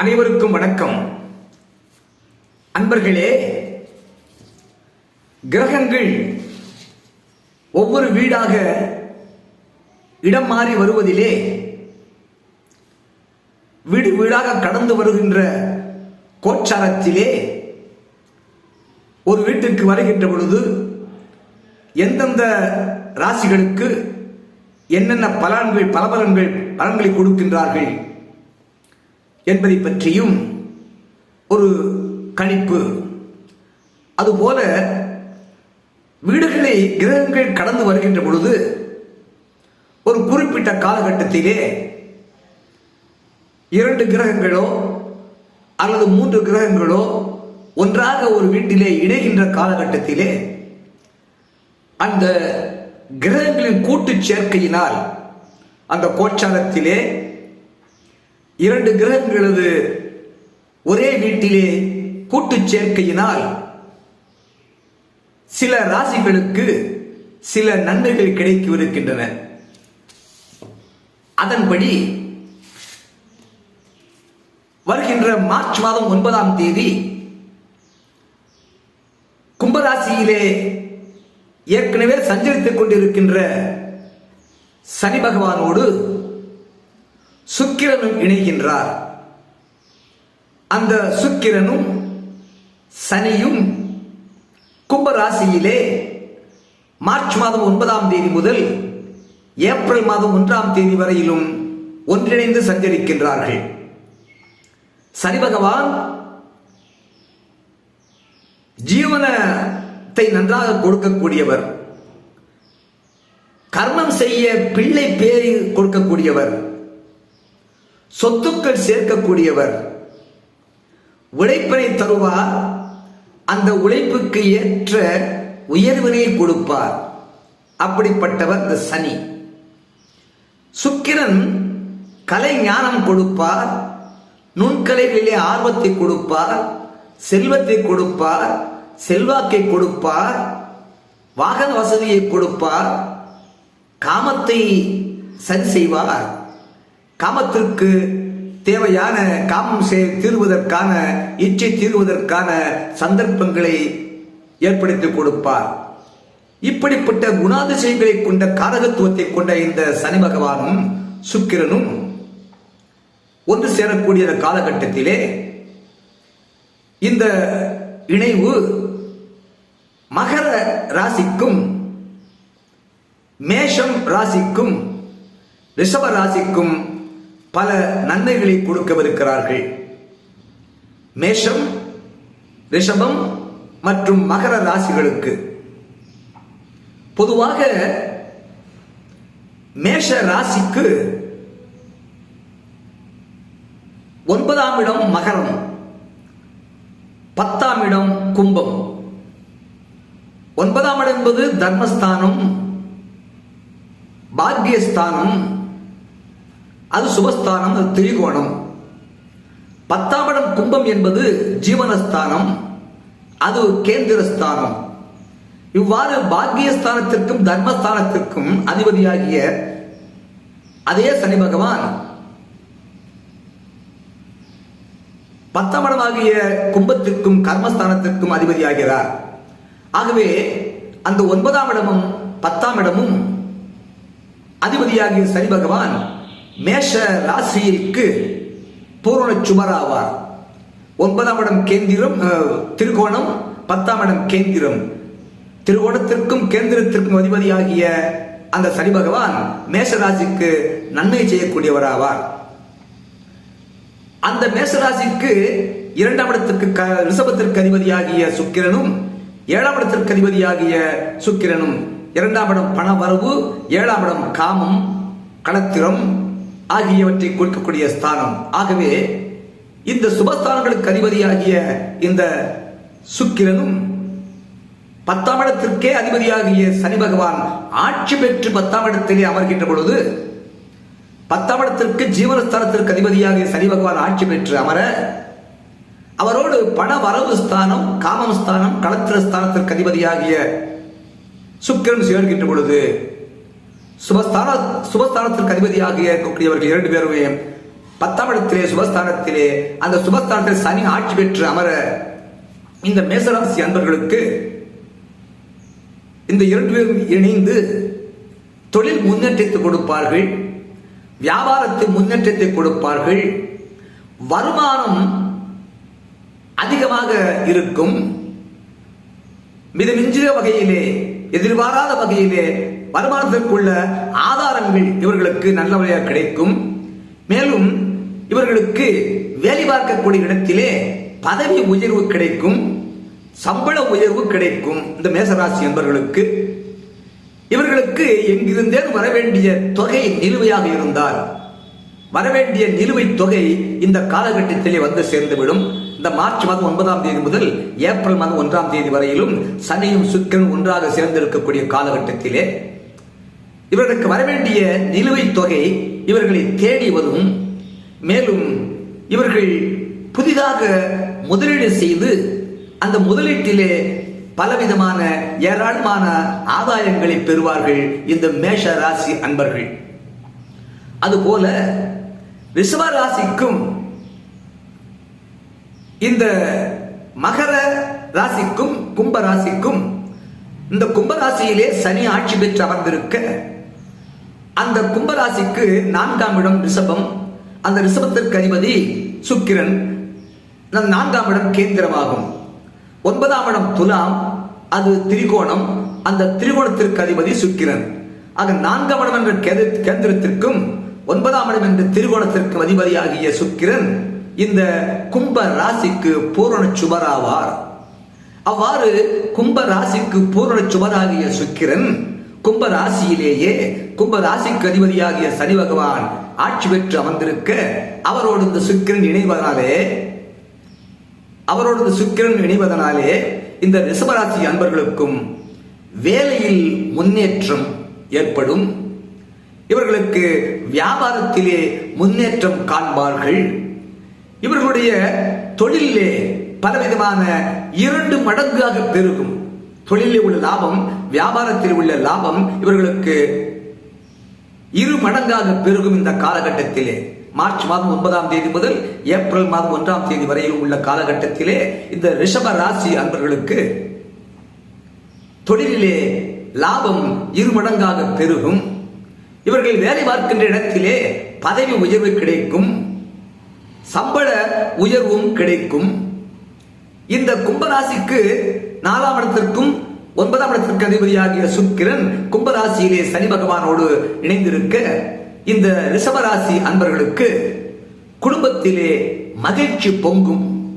அனைவருக்கும் வணக்கம். அன்பர்களே கிரகங்கள் ஒவ்வொரு வீடாக இடம் மாறி வருவதிலே வீடு வீடாக கடந்து வருகின்ற கோச்சாரத்திலே ஒரு வீட்டுக்கு வருகின்ற பொழுது எந்தெந்த ராசிகளுக்கு என்னென்ன பலன்கள் பலபலன்கள் பலன்களை கொடுக்கின்றார்கள் என்பதை பற்றியும் ஒரு கணிப்பு. அதுபோல வீடுகளை கிரகங்கள் கடந்து வருகின்ற பொழுது ஒரு குறிப்பிட்ட காலகட்டத்திலே இரண்டு கிரகங்களோ அல்லது மூன்று கிரகங்களோ ஒன்றாக ஒரு வீட்டிலே இணைகின்ற காலகட்டத்திலே அந்த கிரகங்களின் கூட்டு சேர்க்கையினால் அந்த கோச்சாரத்திலே இரண்டு கிரகங்களது ஒரே வீட்டிலே கூட்டு சேர்க்கையினால் சில ராசிகளுக்கு சில நன்மைகள் கிடைக்கவிருக்கின்றன. அதன்படி வருகின்ற மார்ச் மாதம் ஒன்பதாம் தேதி கும்பராசியிலே ஏற்கனவே சஞ்சரித்துக் கொண்டிருக்கின்ற சனி பகவானோடு சுக்கிரனும் இணைகின்றார். அந்த சுக்கிரனும் சனியும் கும்பராசியிலே மார்ச் மாதம் ஒன்பதாம் தேதி முதல் ஏப்ரல் மாதம் ஒன்றாம் தேதி வரையிலும் ஒன்றிணைந்து சஞ்சரிக்கின்றார்கள். சனி பகவான் ஜீவனத்தை நன்றாக கொடுக்கக்கூடியவர். கர்மம் செய்ய பிள்ளை பேரை கொடுக்கக்கூடியவர். சொத்துக்கள் சேர்க்கக்கூடியவர். உழைப்பினை தருவார். அந்த உழைப்புக்கு ஏற்ற உயர்வினை கொடுப்பார். அப்படிப்பட்டவர் இந்த சனி. சுக்கிரன் கலை ஞானம் கொடுப்பார். நுண்கலைகளிலே ஆர்வத்தை கொடுப்பார். செல்வத்தை கொடுப்பார். செல்வாக்கை கொடுப்பார். வாகன வசதியை கொடுப்பார். காமத்தை சரி செய்வார். காமத்திற்கு தேவையான காமம் செய் தீர்வதற்கான இச்சை தீர்வதற்கான சந்தர்ப்பங்களை ஏற்படுத்தி கொடுப்பார். இப்படிப்பட்ட குணாதிசயங்களை கொண்ட காரகத்துவத்தை கொண்ட இந்த சனி பகவானும் சுக்கிரனும் ஒன்று சேரக்கூடிய காலகட்டத்திலே இந்த இணைவு மகர ராசிக்கும் மேஷம் ராசிக்கும் ரிஷப ராசிக்கும் பல நன்மைகளை கொடுக்கவிருக்கிறார்கள். மேஷம் ரிஷபம் மற்றும் மகர ராசிகளுக்கு. பொதுவாக மேஷ ராசிக்கு ஒன்பதாம் இடம் மகரம் பத்தாம் இடம் கும்பம். ஒன்பதாம் இடம் என்பது தர்மஸ்தானம் பாக்யஸ்தானம் அது சுபஸ்தானம் அது திரிகோணம். பத்தாம் இடம் கும்பம் என்பது ஜீவனஸ்தானம் அது கேந்திரஸ்தானம். இவ்வாறு பாக்கியஸ்தானத்திற்கும் தர்மஸ்தானத்திற்கும் அதிபதியாகிய அதே சனி பகவான். பத்தாம் இடமாகிய கும்பத்திற்கும் கர்மஸ்தானத்திற்கும் அதிபதியாகிறார். ஆகவே அந்த ஒன்பதாம் இடமும் பத்தாம் இடமும் அதிபதியாகிய சனி பகவான் மேஷ ராசியிற்கு பூரண சுமராவார் ஒன்பதாம் இடம் கேந்திரம் திருகோணம் பத்தாம் இடம் கேந்திரம். திருகோணத்திற்கும் கேந்திரத்திற்கும் அதிபதியாகிய அந்த சனி பகவான் மேஷராசிக்கு நன்மை செய்யக்கூடியவராவார். அந்த மேசராசிக்கு இரண்டாம் இடத்திற்கு ரிஷபத்திற்கு அதிபதியாகிய சுக்கிரனும் ஏழாம் இடத்திற்கு அதிபதியாகிய சுக்கிரனும். இரண்டாம் இடம் பண வரவு ஏழாம் இடம் காமம் களத்திரம் ஆகியவற்றை கொடுக்கக்கூடிய ஸ்தானம். ஆகவே இந்த சுபஸ்தானங்களுக்கு அதிபதியாகிய இந்த சுக்கிரனும் பத்தாம் இடத்திற்கே அதிபதியாகிய சனி பகவான் ஆட்சி பெற்று பத்தாம் இடத்திலே அமர்கின்ற பொழுது பத்தாம் இடத்திற்கு ஜீவனஸ்தானத்திற்கு அதிபதியாகிய சனி பகவான் ஆட்சி பெற்று அமர அவரோடு பண வரவு ஸ்தானம் காமம் ஸ்தானம் களத்திர ஸ்தானத்திற்கு அதிபதியாகிய சுக்கிரன் சேர்கின்ற பொழுது சுபஸ்தான சுபஸ்தானத்திற்கு அதிபதியாக இருக்கக்கூடியவர்கள் இரண்டு பேருமே பத்தாம் இடத்திலே சுபஸ்தானத்திலே அந்த சுபஸ்தானத்தில் சனி ஆட்சி பெற்று அமர இந்த மேசராசி அன்பர்களுக்கு இந்த இரண்டு பேரும் இணைந்து தொழில் முன்னேற்றத்தை கொடுப்பார்கள் வியாபாரத்தில் முன்னேற்றத்தை கொடுப்பார்கள் வருமானம் அதிகமாக இருக்கும் மிதமிஞ்சிய வகையிலே எதிர்பாராத வகையிலே வருமானத்திற்குள்ள ஆதாரங்கள் இவர்களுக்கு நல்ல வழியாக கிடைக்கும். மேலும் இவர்களுக்கு வேலை பார்க்கக்கூடிய இடத்திலே பதவி உயர்வு கிடைக்கும். சம்பள உயர்வு கிடைக்கும் இந்த மேசராசி என்பவர்களுக்கு இவர்களுக்கு எங்கிருந்தேன் வரவேண்டிய தொகை நிலுவையாக இருந்தால் வரவேண்டிய நிலுவைத் தொகை இந்த காலகட்டத்திலே வந்து சேர்ந்துவிடும். இந்த மார்ச் மாதம் ஒன்பதாம் தேதி முதல் ஏப்ரல் மாதம் ஒன்றாம் தேதி வரையிலும் சனியும் சுக்கிரன் ஒன்றாக சேர்ந்திருக்கக்கூடிய காலகட்டத்திலே இவர்களுக்கு வரவேண்டிய நிலுவைத் தொகை இவர்களை தேடி வரும். மேலும் இவர்கள் புதிதாக முதலீடு செய்து அந்த முதலீட்டிலே பலவிதமான ஏராளமான ஆதாயங்களை பெறுவார்கள் இந்த மேஷ ராசி அன்பர்கள். அதுபோல ரிஷப ராசிக்கும் இந்த மகர ராசிக்கும் கும்ப ராசிக்கும் இந்த கும்பராசியிலே சனி ஆட்சி பெற்று அமர்ந்திருக்க அந்த கும்பராசிக்கு நான்காம் இடம் ரிஷபம். அந்த ரிஷபத்திற்கு அதிபதி சுக்கிரன். அந்த நான்காம் இடம் கேந்திரமாகும். ஒன்பதாம் இடம் துலாம் அது திரிகோணம். அந்த திரிகோணத்திற்கு அதிபதி சுக்கிரன். ஆக நான்காம் இடம் என்ற கேந்திரத்திற்கும் ஒன்பதாம் இடம் என்ற திரிகோணத்திற்கும் அதிபதியாகிய சுக்கிரன் இந்த கும்ப ராசிக்கு பூரண சுபராவார் அவ்வாறு கும்ப ராசிக்கு பூரண சுபராகிய சுக்கிரன் கும்ப ராசியிலேயே கும்ப ராசிக்கு அதிபதியாகிய சனி பகவான் ஆட்சி பெற்று அமர்ந்திருக்க அவரோடு இந்த சுக்கிரன் இணைவதனாலே அவரோடு இந்த சுக்கிரன் இணைவதனாலே இந்த ரிஷபராசி அன்பர்களுக்கும் வேலையில் முன்னேற்றம் ஏற்படும். இவர்களுக்கு வியாபாரத்திலே முன்னேற்றம் காண்பார்கள். இவர்களுடைய தொழிலே பலவிதமான இரண்டு மடங்காக பெருகும். தொழிலில் உள்ள லாபம் வியாபாரத்தில் உள்ள லாபம் இவர்களுக்கு இரு மடங்காக பெருகும் இந்த காலகட்டத்திலே. மார்ச் மாதம் ஒன்பதாம் தேதி முதல் ஏப்ரல் மாதம் ஒன்றாம் தேதி வரையில் உள்ள காலகட்டத்திலே இந்த ரிஷப ராசி அன்பர்களுக்கு தொழிலிலே லாபம் இரு மடங்காக பெருகும். இவர்கள் வேலை பார்க்கின்ற இடத்திலே பதவி உயர்வு கிடைக்கும் சம்பள உயர்வும் கிடைக்கும். இந்த கும்பராசிக்கு நாலாம் இடத்திற்கும் ஒன்பதாம் இடத்திற்கு அதிபதியாகிய சுக்கிரன் கும்பராசியிலே சனி பகவானோடு இணைந்திருக்க இந்த ரிஷபராசி அன்பர்களுக்கு குடும்பத்திலே மகிழ்ச்சி பொங்கும்.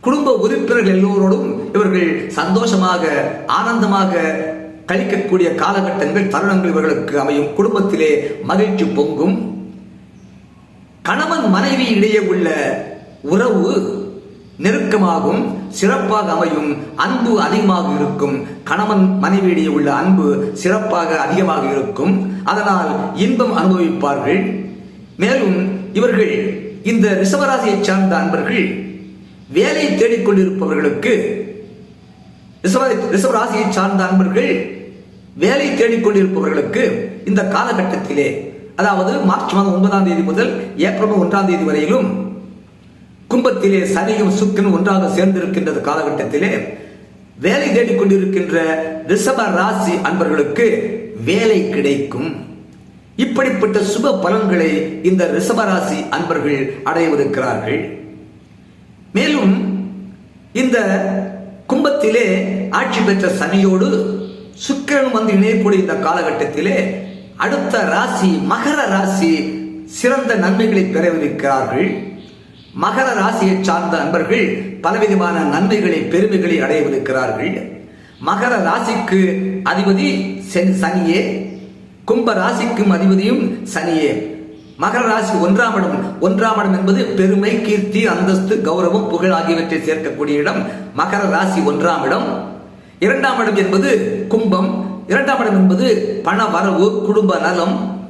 குடும்ப உறுப்பினர்கள் எல்லோரோடும் இவர்கள் சந்தோஷமாக ஆனந்தமாக கழிக்கக்கூடிய காலகட்டங்கள் தருணங்கள் இவர்களுக்கு அமையும். குடும்பத்திலே மகிழ்ச்சி பொங்கும். கணவன் மனைவி இடையே உள்ள உறவு நெருக்கமாகும். சிறப்பாக அமையும் அன்பு அதிகமாக இருக்கும். கணவன் மனைவியிடையே உள்ள அன்பு சிறப்பாக அதிகமாக இருக்கும். அதனால் இன்பம் அனுபவிப்பார்கள். மேலும் இவர்கள் இந்த ரிசவராசியை சார்ந்த அன்பர்கள் வேலை தேடிக்கொண்டிருப்பவர்களுக்கு ரிஷப ரிஷபராசியை சார்ந்த அன்பர்கள் வேலை தேடிக்கொண்டிருப்பவர்களுக்கு இந்த காலகட்டத்திலே அதாவது மார்ச் மாதம் ஒன்பதாம் தேதி முதல் ஏப்ரல் ஒன்றாம் தேதி வரையிலும் கும்பத்திலே சனியும் சுக்கனும் ஒன்றாக சேர்ந்திருக்கின்ற காலகட்டத்திலே வேலை தேடிக்கொண்டிருக்கின்ற ரிஷப ராசி அன்பர்களுக்கு வேலை கிடைக்கும். இப்படிப்பட்ட சுப பலன்களை இந்த ரிஷப ராசி அன்பர்கள் அடையவிருக்கிறார்கள் மேலும் இந்த கும்பத்திலே ஆட்சி பெற்ற சனியோடு சுக்கிரன் வந்து இணையக்கூடிய இந்த காலகட்டத்திலே அடுத்த ராசி மகர ராசி சிறந்த நன்மைகளை பெறவிருக்கிறார்கள். மகர ராசியை சார்ந்த நண்பர்கள் பலவிதமான நன்மைகளை பெருமைகளை அடையவிருக்கிறார்கள். மகர ராசிக்கு அதிபதி சென்- சனியே. கும்ப ராசிக்கும் அதிபதியும் சனியே. மகர ராசி ஒன்றாம் இடம். ஒன்றாம் இடம் என்பது பெருமை கீர்த்தி அந்தஸ்து கௌரவம் புகழ் ஆகியவற்றை சேர்க்கக்கூடிய இடம். மகர ராசி ஒன்றாம் இடம். இரண்டாம் இடம் என்பது கும்பம். இரண்டாம் இடம் என்பது பண வரவு குடும்ப நலம்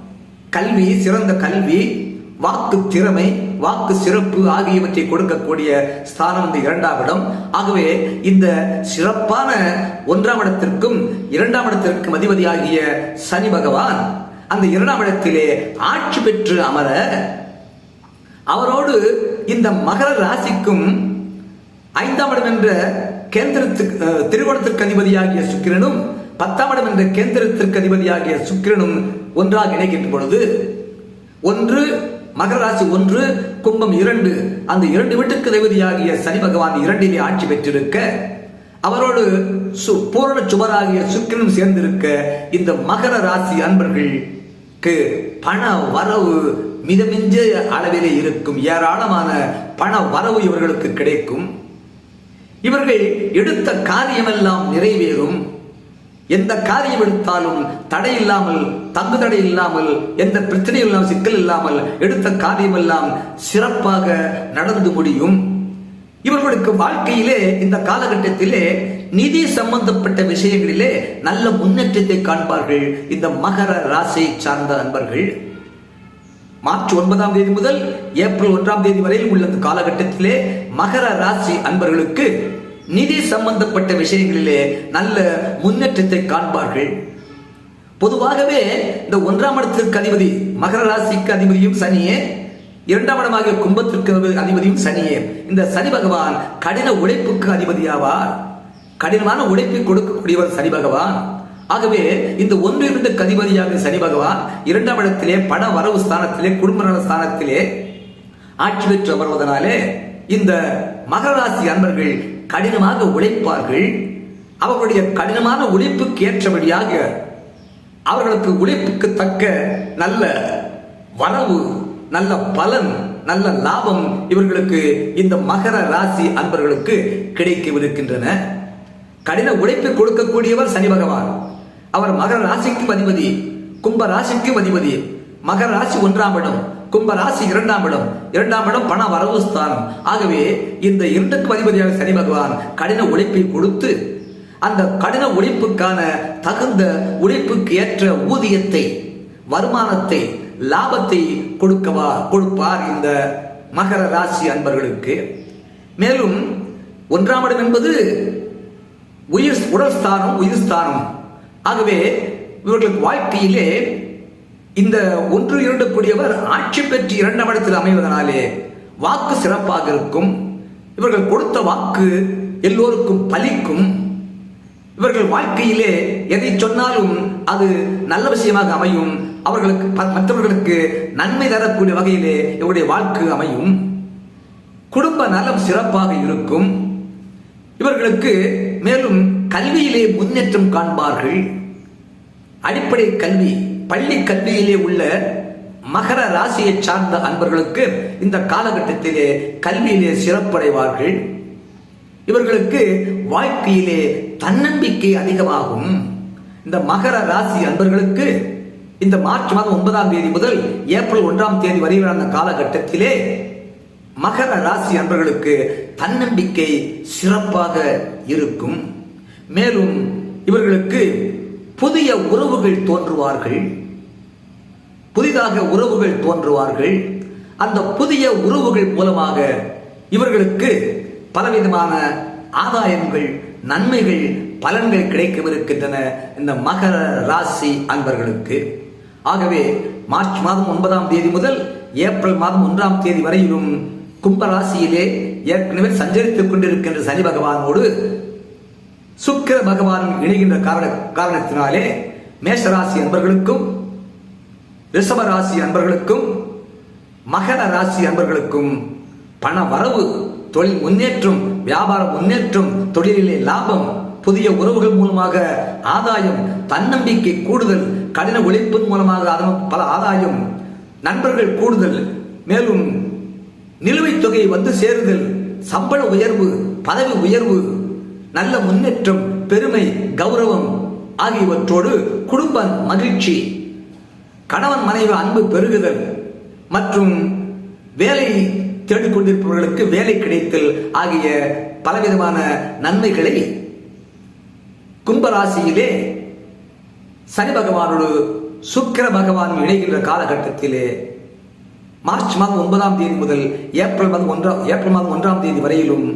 கல்வி சிறந்த கல்வி வாக்கு திறமை வாக்கு சிறப்பு ஆகியவற்றை கொடுக்கக்கூடிய ஸ்தானம் இந்த இரண்டாம் இடம். ஆகவே இந்த சிறப்பான ஒன்றாம் இடத்திற்கும் இரண்டாம் இடத்திற்கும் அதிபதியாகிய சனி பகவான் அந்த இரண்டாம் இடத்திலே ஆட்சி பெற்று அமர அவரோடு இந்த மகர ராசிக்கும் ஐந்தாம் இடம் என்ற கேந்திரத்துக்கு திருவோணத்திற்கு அதிபதியாகிய சுக்கிரனும் பத்தாம் இடம் என்ற கேந்திரத்திற்கு அதிபதியாகிய சுக்கிரனும் ஒன்றாக இணைக்கின்ற பொழுது ஒன்று மகர ராசி ஒன்று கும்பம் இரண்டு. அந்த இரண்டு வீட்டுக்கு தேவதியாகிய சனி பகவான் இரண்டிலே ஆட்சி பெற்றிருக்க அவரோடு சு- பூரண சுவராகிய சுக்கிரனும் சேர்ந்திருக்க இந்த மகர ராசி அன்பர்களுக்கு பண வரவு மிதமிஞ்ச அளவிலே இருக்கும். ஏராளமான பண வரவு இவர்களுக்கு கிடைக்கும். இவர்கள் எடுத்த காரியமெல்லாம் நிறைவேறும். எந்த காரியம் எடுத்தாலும் தடையில்லாமல் தங்குதடை தடை இல்லாமல் எந்த பிரச்சனையும் இல்லாமல் சிக்கல் இல்லாமல் எடுத்த காரியமெல்லாம் சிறப்பாக நடந்து முடியும். இவர்களுக்கு வாழ்க்கையிலே இந்த காலகட்டத்திலே நிதி சம்பந்தப்பட்ட விஷயங்களிலே நல்ல முன்னேற்றத்தை காண்பார்கள். இந்த மகர ராசியை சார்ந்த அன்பர்கள் மார்ச் ஒன்பதாம் தேதி முதல் ஏப்ரல் ஒன்றாம் தேதி வரையில் உள்ள இந்த காலகட்டத்திலே மகர ராசி அன்பர்களுக்கு நிதி சம்பந்தப்பட்ட விஷயங்களிலே நல்ல முன்னேற்றத்தை காண்பார்கள். பொதுவாகவே இந்த ஒன்றாம் இடத்திற்கு அதிபதி மகர ராசிக்கு அதிபதியும் சனியே இரண்டாம் இடமாக கும்பத்திற்கு அதிபதியும் சனியே. இந்த சனி பகவான் கடின உழைப்புக்கு அதிபதியாவார். கடினமான உழைப்பை கொடுக்கக்கூடியவர் சனி பகவான். ஆகவே இந்த ஒன்று இரண்டு அதிபதியாக சனி பகவான் இரண்டாம் இடத்திலே பண வரவு ஸ்தானத்திலே குடும்ப நல ஸ்தானத்திலே ஆட்சி பெற்று அமர்வதனாலே இந்த மகர ராசி அன்பர்கள் கடினமாக உழைப்பார்கள். அவர்களுடைய கடினமான உழைப்புக்கு ஏற்றபடியாக அவர்களுக்கு உழைப்புக்கு தக்க நல்ல வரவு நல்ல பலன் நல்ல லாபம் இவர்களுக்கு இந்த மகர ராசி அன்பர்களுக்கு கிடைக்கவிருக்கின்றன. கடின உழைப்பை கொடுக்கக்கூடியவர் சனி பகவான். அவர் மகர ராசிக்கும் அதிபதி கும்ப ராசிக்கு அதிபதி. மகர ராசி ஒன்றாம் இடம் கும்ப ராசி இரண்டாம் இடம். இரண்டாம் இடம் பண வரவு ஸ்தானம். ஆகவே இந்த இரண்டுக்கு அதிபதியான சனி பகவான் கடின உழைப்பை கொடுத்து அந்த கடின உழைப்புக்கான தகுந்த உழைப்புக்கு ஏற்ற ஊதியத்தை வருமானத்தை லாபத்தை கொடுக்கவா கொடுப்பார் இந்த மகர ராசி அன்பர்களுக்கு. மேலும் ஒன்றாம் இடம் என்பது உயிர் உடல் ஸ்தானம் உயிர் ஸ்தானம். ஆகவே இவர்களுக்கு வாழ்க்கையிலே இந்த ஒன்று இரண்டு கூடியவர் ஆட்சி பெற்று இரண்டாம் இடத்தில் அமைவதனாலே வாக்கு சிறப்பாக இருக்கும். இவர்கள் கொடுத்த வாக்கு எல்லோருக்கும் பலிக்கும். இவர்கள் வாழ்க்கையிலே எதை சொன்னாலும் அது நல்ல விஷயமாக அமையும். அவர்களுக்கு மற்றவர்களுக்கு நன்மை தரக்கூடிய வகையிலே இவருடைய வாழ்க்கை அமையும். குடும்ப நலம் சிறப்பாக இருக்கும். இவர்களுக்கு மேலும் கல்வியிலே முன்னேற்றம் காண்பார்கள். அடிப்படை கல்வி பள்ளி கல்வியிலே உள்ள மகர ராசியை சார்ந்த அன்பர்களுக்கு இந்த காலகட்டத்திலே கல்வியிலே சிறப்படைவார்கள். இவர்களுக்கு வாழ்க்கையிலே தன்னம்பிக்கை அதிகமாகும். இந்த மகர ராசி அன்பர்களுக்கு இந்த மார்ச் மாதம் ஒன்பதாம் தேதி முதல் ஏப்ரல் ஒன்றாம் தேதி வரையிலான காலகட்டத்திலே மகர ராசி அன்பர்களுக்கு தன்னம்பிக்கை சிறப்பாக இருக்கும். மேலும் இவர்களுக்கு புதிய உறவுகள் தோன்றுவார்கள். புதிதாக உறவுகள் தோன்றுவார்கள். அந்த புதிய உறவுகள் மூலமாக இவர்களுக்கு பலவிதமான ஆதாயங்கள் நன்மைகள் பலன்கள் கிடைக்கவிருக்கின்றன இந்த மகர ராசி அன்பர்களுக்கு. ஆகவே மார்ச் மாதம் ஒன்பதாம் தேதி முதல் ஏப்ரல் மாதம் ஒன்றாம் தேதி வரையிலும் கும்பராசியிலே ஏற்கனவே சஞ்சரித்துக் கொண்டிருக்கின்ற சனி பகவானோடு சுக்கிர பகவான் இணைகின்ற காரண காரணத்தினாலே மேஷராசி அன்பர்களுக்கும் ரிஷப ராசி அன்பர்களுக்கும் மகர ராசி அன்பர்களுக்கும் பண வரவு தொழில் முன்னேற்றம் வியாபார முன்னேற்றம் தொழிலிலே லாபம் புதிய உறவுகள் மூலமாக ஆதாயம் தன்னம்பிக்கை கூடுதல் கடின உழைப்பின் மூலமாக அதன் பல ஆதாயம் நண்பர்கள் கூடுதல் மேலும் நிலுவைத் தொகை வந்து சேருதல் சம்பள உயர்வு பதவி உயர்வு நல்ல முன்னேற்றம் பெருமை கௌரவம் ஆகியவற்றோடு குடும்ப மகிழ்ச்சி கணவன் மனைவி அன்பு பெருகுதல் மற்றும் வேலை தேடிக்கொண்டிருப்பவர்களுக்கு வேலை கிடைத்தல் ஆகிய பலவிதமான நன்மைகளை கும்பராசியிலே சனி பகவானோடு சுக்கிர பகவான் இணைகின்ற காலகட்டத்திலே மார்ச் மாதம் ஒன்பதாம் தேதி முதல் ஏப்ரல் மாதம் ஒன்றாம் ஏப்ரல் மாதம் ஒன்றாம் தேதி வரையிலும்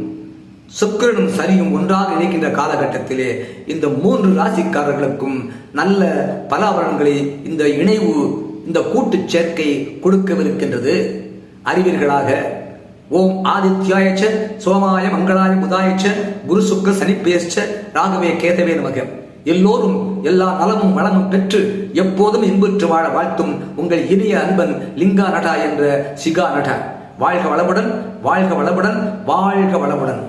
சுக்கிரனும் சனியும் ஒன்றாக இணைக்கின்ற காலகட்டத்திலே இந்த மூன்று ராசிக்காரர்களுக்கும் நல்ல பலாபலன்களை இந்த இணைவு இந்த கூட்டுச் சேர்க்கை கொடுக்கவிருக்கின்றது. அறிவீர்களாக. ஓம் ஆதித்யாயச்ச சோமாய மங்களாய புதாயச்ச குரு சுக்க சனிப்பேச்ச ராகவே கேதவே நமக. எல்லோரும் எல்லா நலமும் வளமும் பெற்று எப்போதும் இன்புற்று வாழ வாழ்த்தும் உங்கள் இனிய அன்பன் லிங்கா நடா என்ற சிகா நடா வாழ்க வளமுடன் வாழ்க வளமுடன் வாழ்க வளமுடன்.